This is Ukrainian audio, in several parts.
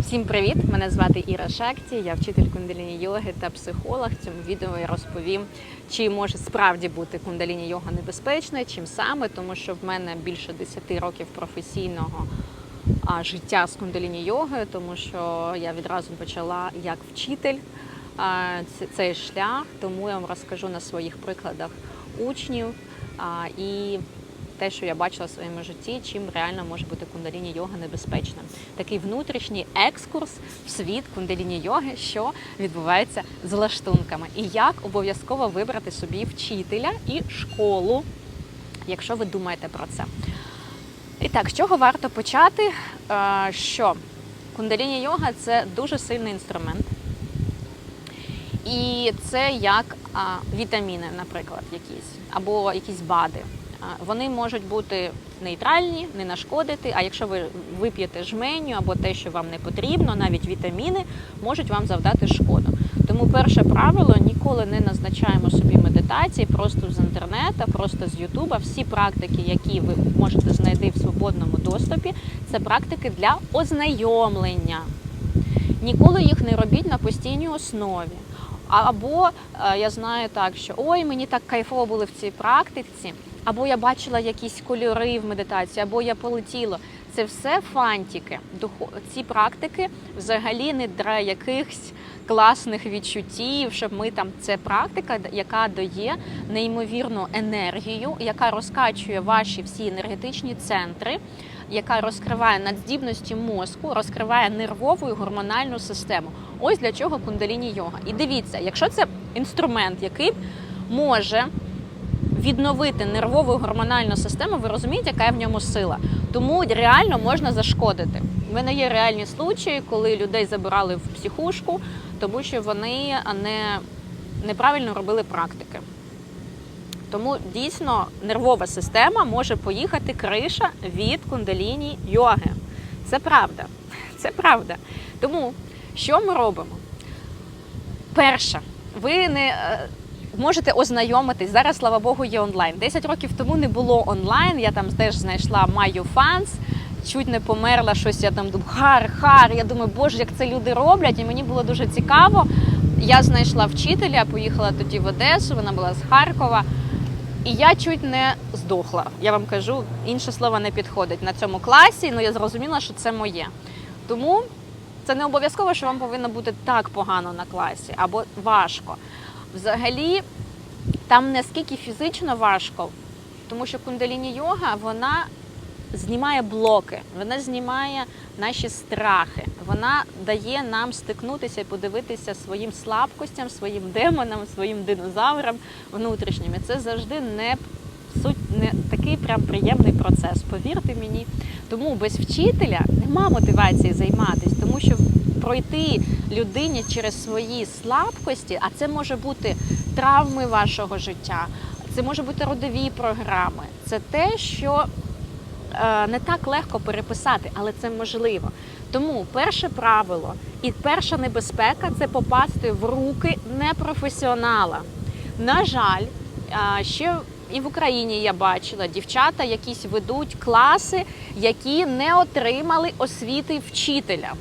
Всім привіт! Мене звати Іра Шакті, я вчитель кундаліні йоги та психолог. В цьому відео я розповім, чи може справді бути кундаліні йога небезпечною, чим саме, тому що в мене більше 10 років професійного життя з кундаліні йоги, тому що я відразу почала як вчитель цей шлях, тому я вам розкажу на своїх прикладах учнів і те, що я бачила в своєму житті, чим реально може бути кундаліні йога небезпечним. Такий внутрішній екскурс в світ кундаліні йоги, що відбувається з лаштунками, і як обов'язково вибрати собі вчителя і школу, якщо ви думаєте про це. І так, з чого варто почати? Е, Що кундаліні йога це дуже сильний інструмент. І це як а, вітаміни, наприклад, якісь, або якісь БАДи. Вони можуть бути нейтральні, не нашкодити. А якщо ви вип'єте жменю або те, що вам не потрібно, навіть вітаміни можуть вам завдати шкоду. Тому перше правило ніколи не назначаємо собі медитації просто з інтернету, просто з Ютуба. Всі практики, які ви можете знайти в свободному доступі, це практики для ознайомлення. Ніколи їх не робіть на постійній основі. Або е, я знаю так, що ой, мені так кайфово було в цій практиці, або я бачила якісь кольори в медитації, або я полетіла. Це все фантики. Ці практики взагалі не для якихось класних відчуттів, щоб ми там це практика, яка дає неймовірну енергію, яка розкачує ваші всі енергетичні центри, яка розкриває надздібності мозку, розкриває нервову і гормональну систему. Ось для чого кундаліні йога. І дивіться, якщо це інструмент, який може відновити нервову гормональну систему, ви розумієте, яка в ньому сила. Тому реально можна зашкодити. У мене є реальні случаї, коли людей забирали в психушку, тому що вони не, неправильно робили практики. Тому дійсно нервова система може поїхати криша від кундаліні йоги. Це правда. Це правда. Тому що ми робимо? Перше, ви не е, можете ознайомитись. Зараз, слава Богу, є онлайн. 10 років тому не було онлайн. Я там теж знайшла Маю Фанс. Чуть не померла щось. Я там думаю, хар, хар. Я думаю, боже, як це люди роблять, і мені було дуже цікаво. Я знайшла вчителя, поїхала тоді в Одесу, вона була з Харкова. І я чуть не здохла. Я вам кажу, інше слово не підходить на цьому класі, але я зрозуміла, що це моє. Тому це не обов'язково, що вам повинно бути так погано на класі або важко. Взагалі, там наскільки фізично важко, тому що кундаліні йога вона знімає блоки, вона знімає наші страхи, вона дає нам стикнутися і подивитися своїм слабкостям, своїм демонам, своїм динозаврам внутрішнім. І Це завжди не суть не такий прям приємний процес. Повірте мені. Тому без вчителя нема мотивації займатися, тому що пройти людині через свої слабкості, а це може бути травми вашого життя, це може бути родові програми. Це те, що е, не так легко переписати, але це можливо. Тому перше правило і перша небезпека це попасти в руки непрофесіонала. На жаль, а, ще і в Україні я бачила дівчата, якісь ведуть класи, які не отримали освіти вчителя.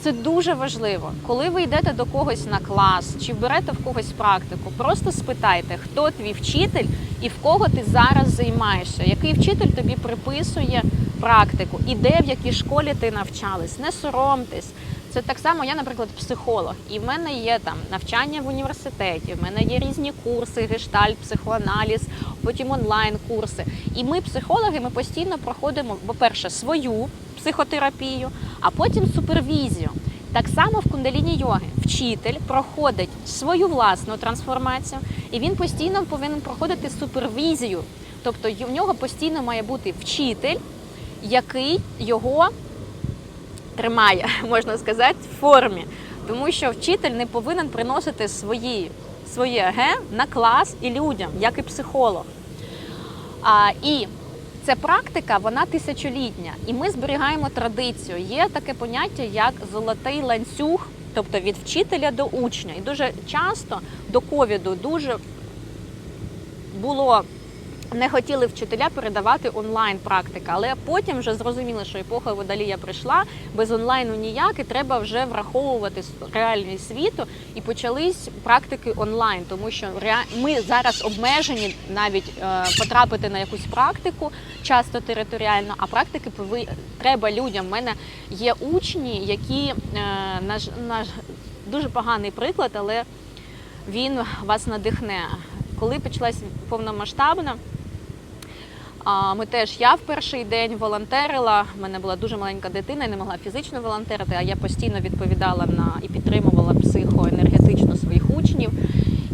Це дуже важливо. Коли ви йдете до когось на клас чи берете в когось практику, просто спитайте, хто твій вчитель і в кого ти зараз займаєшся, який вчитель тобі приписує практику, і де в якій школі ти навчались. Не соромтесь. Це так само, я, наприклад, психолог, і в мене є там навчання в університеті, в мене є різні курси, гештальт, психоаналіз, потім онлайн-курси. І ми, психологи, ми постійно проходимо, по-перше, свою психотерапію, а потім супервізію. Так само в кундаліні йоги вчитель проходить свою власну трансформацію, і він постійно повинен проходити супервізію. Тобто в нього постійно має бути вчитель, який його тримає, можна сказати, в формі. Тому що вчитель не повинен приносити свої, своє еге на клас і людям, як і психолог. А, і ця практика, вона тисячолітня, і ми зберігаємо традицію. Є таке поняття, як золотий ланцюг, тобто від вчителя до учня. І дуже часто до ковіду дуже було не хотіли вчителя передавати онлайн практика, але потім вже зрозуміли, що епоха водолія прийшла без онлайну ніяк, і треба вже враховувати реальність світу. І почались практики онлайн, тому що ми зараз обмежені навіть е, потрапити на якусь практику, часто територіально, а практики треба людям. У мене є учні, які е, наш, наш дуже поганий приклад, але він вас надихне. Коли почалась повномасштабна, ми теж я в перший день волонтерила. У мене була дуже маленька дитина, я не могла фізично волонтерити, а я постійно відповідала на і підтримувала психоенергетично своїх учнів.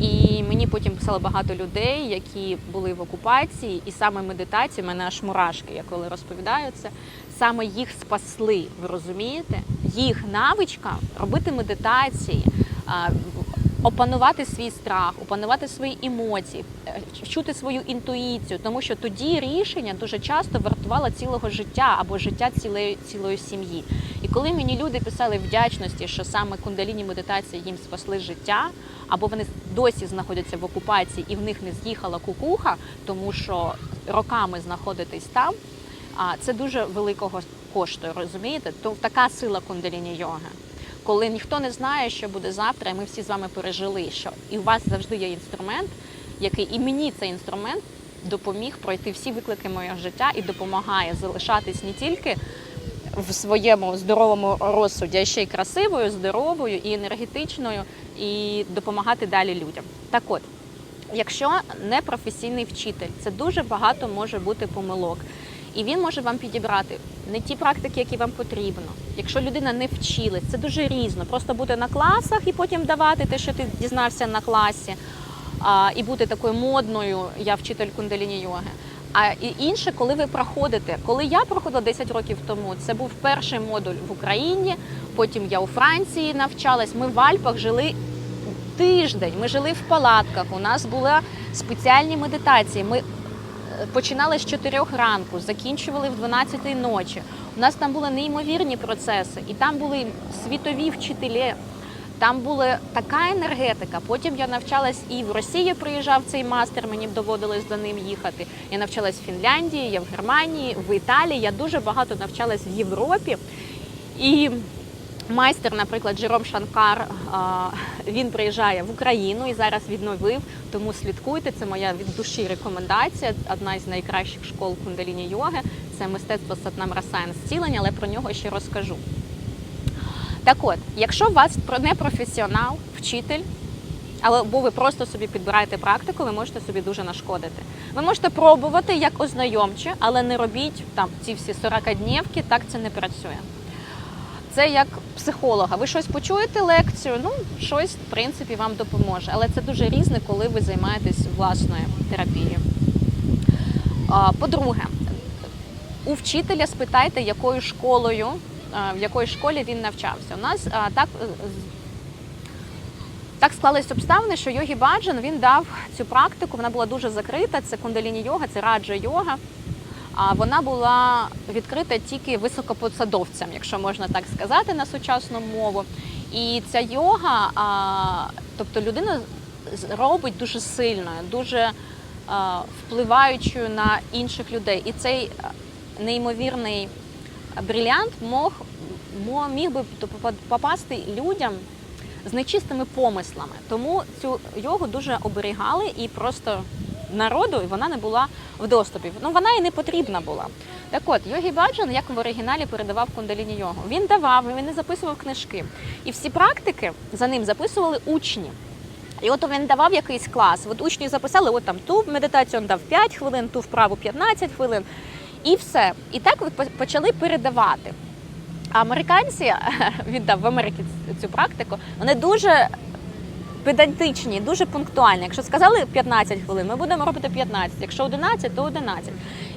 І мені потім писало багато людей, які були в окупації, і саме медитації, мене аж мурашки, я коли розповідаю це, саме їх спасли. Ви розумієте? Їх навичка робити медитації, опанувати свій страх, опанувати свої емоції, е, чути свою інтуїцію, тому що тоді рішення дуже часто вартувало цілого життя або життя цілої цілої сім'ї. І коли мені люди писали вдячності, що саме кундаліні медитації їм спасли життя, або вони досі знаходяться в окупації і в них не з'їхала кукуха, тому що роками знаходитись там. А це дуже великого коштує, розумієте? То така сила кундаліні йоги. Коли ніхто не знає, що буде завтра, і ми всі з вами пережили, що і у вас завжди є інструмент, який і мені цей інструмент допоміг пройти всі виклики моєго життя і допомагає залишатись не тільки в своєму здоровому розсуді, а ще й красивою, здоровою і енергетичною, і допомагати далі людям. Так от, якщо не професійний вчитель, це дуже багато може бути помилок. І він може вам підібрати не ті практики, які вам потрібно. Якщо людина не вчилась, це дуже різно. Просто бути на класах і потім давати те, що ти дізнався на класі, а, і бути такою модною, я вчитель кундаліні йоги. А і інше, коли ви проходите, коли я проходила 10 років тому, це був перший модуль в Україні. Потім я у Франції навчалась. Ми в Альпах жили тиждень. Ми жили в палатках. У нас були спеціальні медитації. Ми починали з 4 ранку, закінчували в 12 ночі. У нас там були неймовірні процеси, і там були світові вчителі. Там була така енергетика. Потім я навчалась і в Росії приїжджав цей мастер, мені доводилось до ним їхати. Я навчалась в Фінляндії, я в Германії, в Італії. Я дуже багато навчалась в Європі. І майстер, наприклад, Джером Шанкар, він приїжджає в Україну і зараз відновив. Тому слідкуйте. Це моя від душі рекомендація. Одна із найкращих школ кундаліні йоги. Це мистецтво Сатнам Расаян зцілення, але про нього ще розкажу. Так от, якщо у вас не професіонал, вчитель, але бо ви просто собі підбираєте практику, ви можете собі дуже нашкодити. Ви можете пробувати як ознайомче, але не робіть там ці всі 40 днівки, так це не працює. Це як психолога. Ви щось почуєте лекцію, ну щось в принципі вам допоможе. Але це дуже різне, коли ви займаєтесь власною терапією. По-друге, у вчителя спитайте, якою школою, в якої школі він навчався. У нас так. Так склались обставини, що Йогі Баджан він дав цю практику. Вона була дуже закрита. Це кундаліні йога, це раджа йога. А вона була відкрита тільки високопосадовцям, якщо можна так сказати на сучасну мову. І ця йога, тобто людина робить дуже сильною, дуже впливаючою на інших людей. І цей неймовірний брилянт міг би поп- попасти людям з нечистими помислами. Тому цю йогу дуже оберігали і просто народу і вона не була в доступі. Ну вона і не потрібна була. Так от, Йогі Баджан, як в оригіналі передавав кундаліні йогу. Він давав, він не записував книжки. І всі практики за ним записували учні. І от він давав якийсь клас. От учні записали, от там ту медитацію він дав 5 хвилин, ту вправу 15 хвилин. І все. І так почали передавати. А американці віддав в Америці цю практику. Вони дуже педантичні, дуже пунктуальні. Якщо сказали 15 хвилин, ми будемо робити 15. Якщо 11, то 11.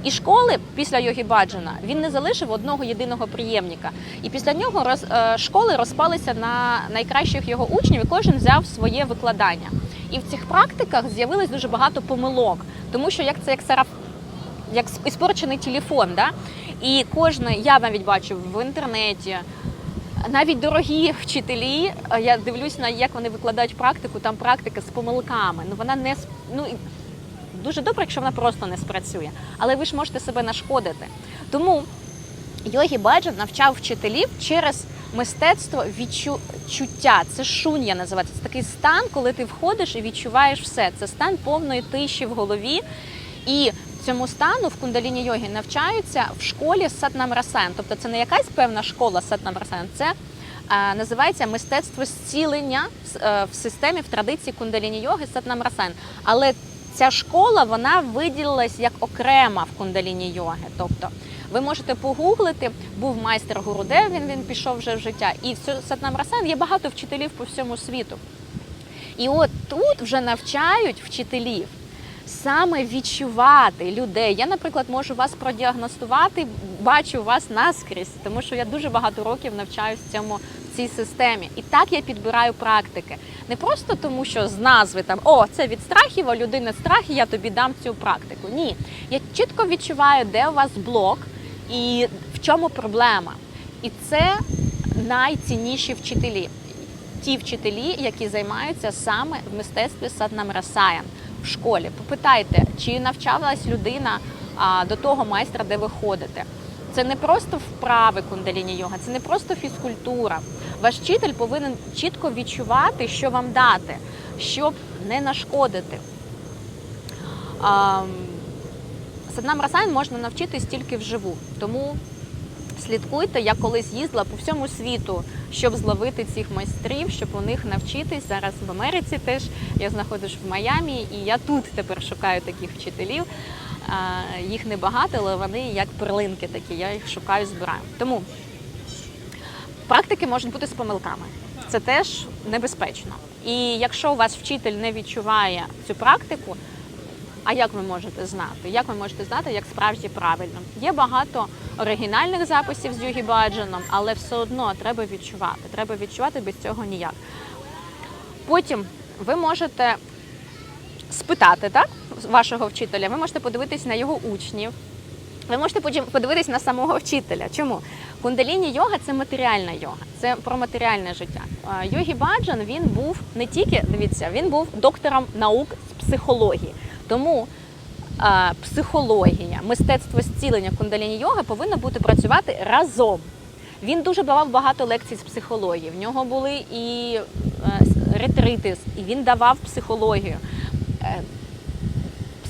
І школи після Йогі Баджана він не залишив одного єдиного приємника. І після нього роз, е, школи розпалися на найкращих його учнів, і кожен взяв своє викладання. І в цих практиках з'явилось дуже багато помилок, тому що як це як сараф як сп- іспорчений телефон. Да? І кожне, я навіть бачу в інтернеті, навіть дорогі вчителі, е, я дивлюсь на як вони викладають практику, там практика з помилками. Ну вона не ну, дуже добре, якщо вона просто не спрацює. Але ви ж можете себе нашкодити. Тому Йогі Баджан навчав вчителів через мистецтво відчуття. Це шун'я називається. Це такий стан, коли ти входиш і відчуваєш все. Це стан повної тиші в голові. І цьому стану в кундаліні йоги навчаються в школі Сатнам Расен. Тобто це не якась певна школа Сатнам Расен, це е, називається мистецтво зцілення е, в системі в традиції кундаліні йоги Сатнам Расен. Але ця школа вона виділилась як окрема в кундаліні йоги. Тобто ви можете погуглити, був майстер Гурудев, він, він пішов вже в життя. І в Сатнам Расен є багато вчителів по всьому світу. І от тут вже навчають вчителів саме відчувати людей. Я, наприклад, можу вас продіагностувати, бачу вас наскрізь, тому що я дуже багато років навчаюсь цьому в цій системі. І так я підбираю практики. Не просто тому, що з назви там о, це від страхів, а людина страхи, я тобі дам цю практику. Ні, я чітко відчуваю, де у вас блок і в чому проблема. І це найцінніші вчителі. Ті вчителі, які займаються саме в мистецтві Саднам Расаян в школі. Попитайте, чи навчалась людина а, до того майстра, де ви ходите. Це не просто вправи кундаліні йога, це не просто фізкультура. Ваш вчитель повинен чітко відчувати, що вам дати, щоб не нашкодити. Саднам Расайн можна навчитись тільки вживу. Тому слідкуйте, я колись їздила по всьому світу, щоб зловити цих майстрів, щоб у них навчитись. Зараз в Америці теж я знаходжусь в Майамі, і я тут тепер шукаю таких вчителів. Їх небагато, але вони як перлинки такі. Я їх шукаю, збираю. Тому практики можуть бути з помилками. Це теж небезпечно. І якщо у вас вчитель не відчуває цю практику, а як ви можете знати? Як ви можете знати, як справді правильно? Є багато оригінальних записів з Югі Баджаном, але все одно треба відчувати. Треба відчувати без цього ніяк. Потім ви можете спитати так, вашого вчителя, ви можете подивитись на його учнів. Ви можете подивитись на самого вчителя. Чому? Кундаліні йога це матеріальна йога, це про матеріальне життя. Йогі Баджан він був не тільки, дивіться, він був доктором наук з психології. Тому а, психологія, мистецтво зцілення кундаліні йоги повинно бути працювати разом. Він дуже давав багато лекцій з психології. В нього були і е, ретрити, і він давав психологію. Е,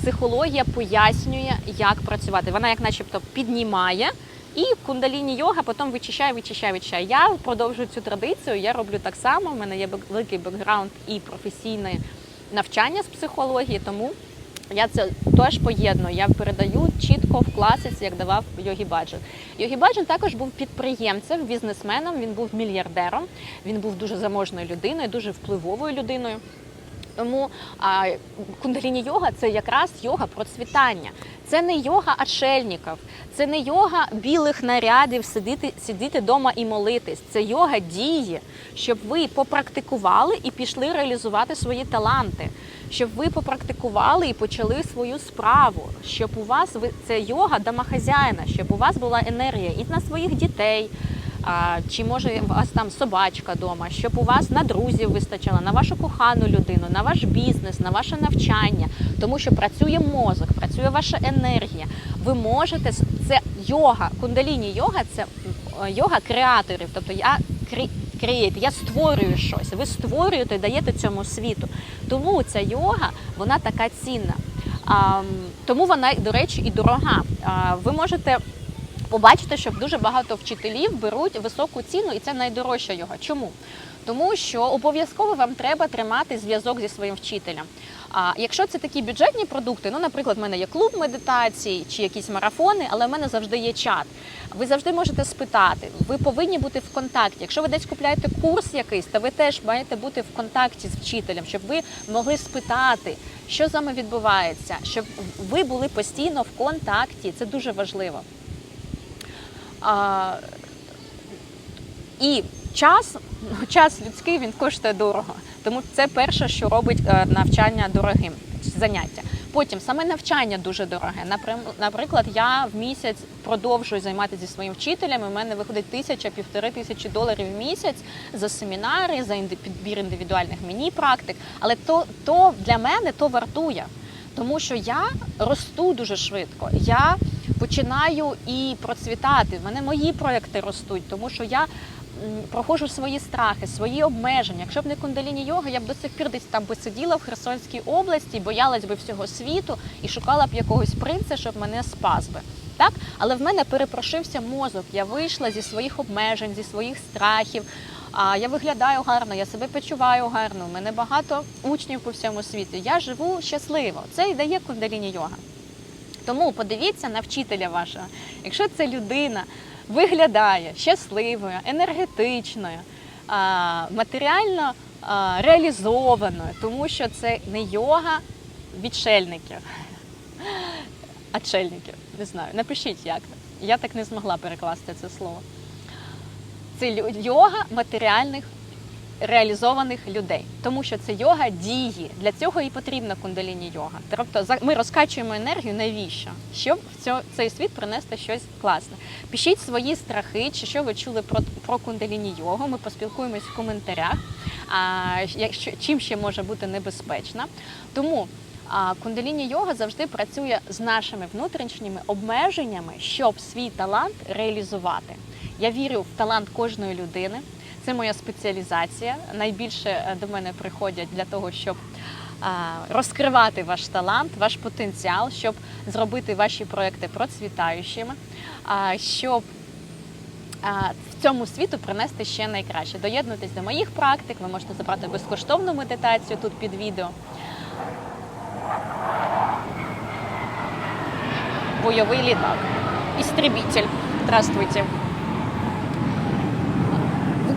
психологія пояснює, як працювати. Вона, як начебто, піднімає. І кундаліні йога потім вичищає, вичищає, вичищає. Я продовжую цю традицію. Я роблю так само. У мене є великий бекграунд і професійне навчання з психології, тому я це теж поєдную. Я передаю чітко в класиці, як давав Йогі Баджан. Йогі Баджан також був підприємцем, бізнесменом. Він був мільярдером. Він був дуже заможною людиною, дуже впливовою людиною. Тому а, кундаліні йога це якраз йога процвітання. Це не йога отшельників, це не йога білих нарядів, сидіти сидіти вдома і молитись. Це йога дії, щоб ви попрактикували і пішли реалізувати свої таланти, щоб ви попрактикували і почали свою справу, щоб у вас це йога домохазяїна, щоб у вас була енергія і на своїх дітей. Чи може у вас там собачка вдома, щоб у вас на друзів вистачало, на вашу кохану людину, на ваш бізнес, на ваше навчання, тому що працює мозок, працює ваша енергія. Ви можете це йога, кундаліні йога це йога креаторів. Тобто я креєт, я створюю щось. Ви створюєте, даєте цьому світу. Тому ця йога вона така цінна. А, Тому вона, до речі, і дорога. А, Ви можете побачити, що дуже багато вчителів беруть високу ціну, і це найдорожча йога. Чому? Тому що обов'язково вам треба тримати зв'язок зі своїм вчителем. А якщо це такі бюджетні продукти, ну, наприклад, в мене є клуб медитації чи якісь марафони, але в мене завжди є чат. Ви завжди можете спитати. Ви повинні бути в контакті. Якщо ви десь купляєте курс якийсь, то ви теж маєте бути в контакті з вчителем, щоб ви могли спитати, що з вами відбувається, щоб ви були постійно в контакті. Це дуже важливо. А, І час, час людський він коштує дорого. Тому це перше, що робить е, навчання дорогим заняття. Потім саме навчання дуже дороге. Наприклад, я в місяць продовжую займатися зі своїм вчителем. У мене виходить тисяча півтори тисячі доларів в місяць за семінари, за підбір індивідуальних мені практик. Але то, то для мене то вартує. Тому що я росту дуже швидко. Я починаю і процвітати. В мене мої проекти ростуть, тому що я проходжу свої страхи, свої обмеження. Якщо б не кундаліні йога, я б до сих пір десь там би сиділа в Херсонській області, боялась би всього світу і шукала б якогось принца, щоб мене спас би. Так, але в мене перепрошився мозок. Я вийшла зі своїх обмежень, зі своїх страхів. А я виглядаю гарно, я себе почуваю гарно. У мене багато учнів по всьому світу. Я живу щасливо. Це і дає кундаліні йога. Тому подивіться на вчителя вашого. Якщо ця людина виглядає щасливою, енергетичною, матеріально реалізованою, тому що це не йога відшельників, а чельників. Не знаю. Напишіть як. Я так не змогла перекласти це слово. Це йога матеріальних реалізованих людей, тому що це йога дії. Для цього і потрібна кундаліні йога. Тобто ми розкачуємо енергію навіщо? Щоб в цей світ принести щось класне. Пишіть свої страхи, чи що ви чули про, про кундаліні йогу. Ми поспілкуємось в коментарях. А, якщо чим ще може бути небезпечна. Тому а, кундаліні йога завжди працює з нашими внутрішніми обмеженнями, щоб свій талант реалізувати. Я вірю в талант кожної людини. Це моя спеціалізація. Найбільше е, до мене приходять для того, щоб розкривати ваш талант, ваш потенціал, щоб зробити ваші проекти процвітаючими, щоб в цьому світу принести ще найкраще. Доєднуйтесь до моїх практик, ви можете забрати безкоштовну медитацію тут під відео. Бойовий літак. Істребитель. Здравствуйте.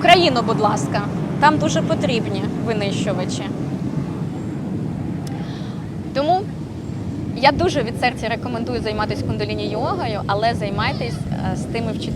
Україну, будь ласка. Там дуже потрібні винищувачі. Тому я дуже від серця рекомендую займатися кундаліні йогою, але займайтесь е, з тими вчителями.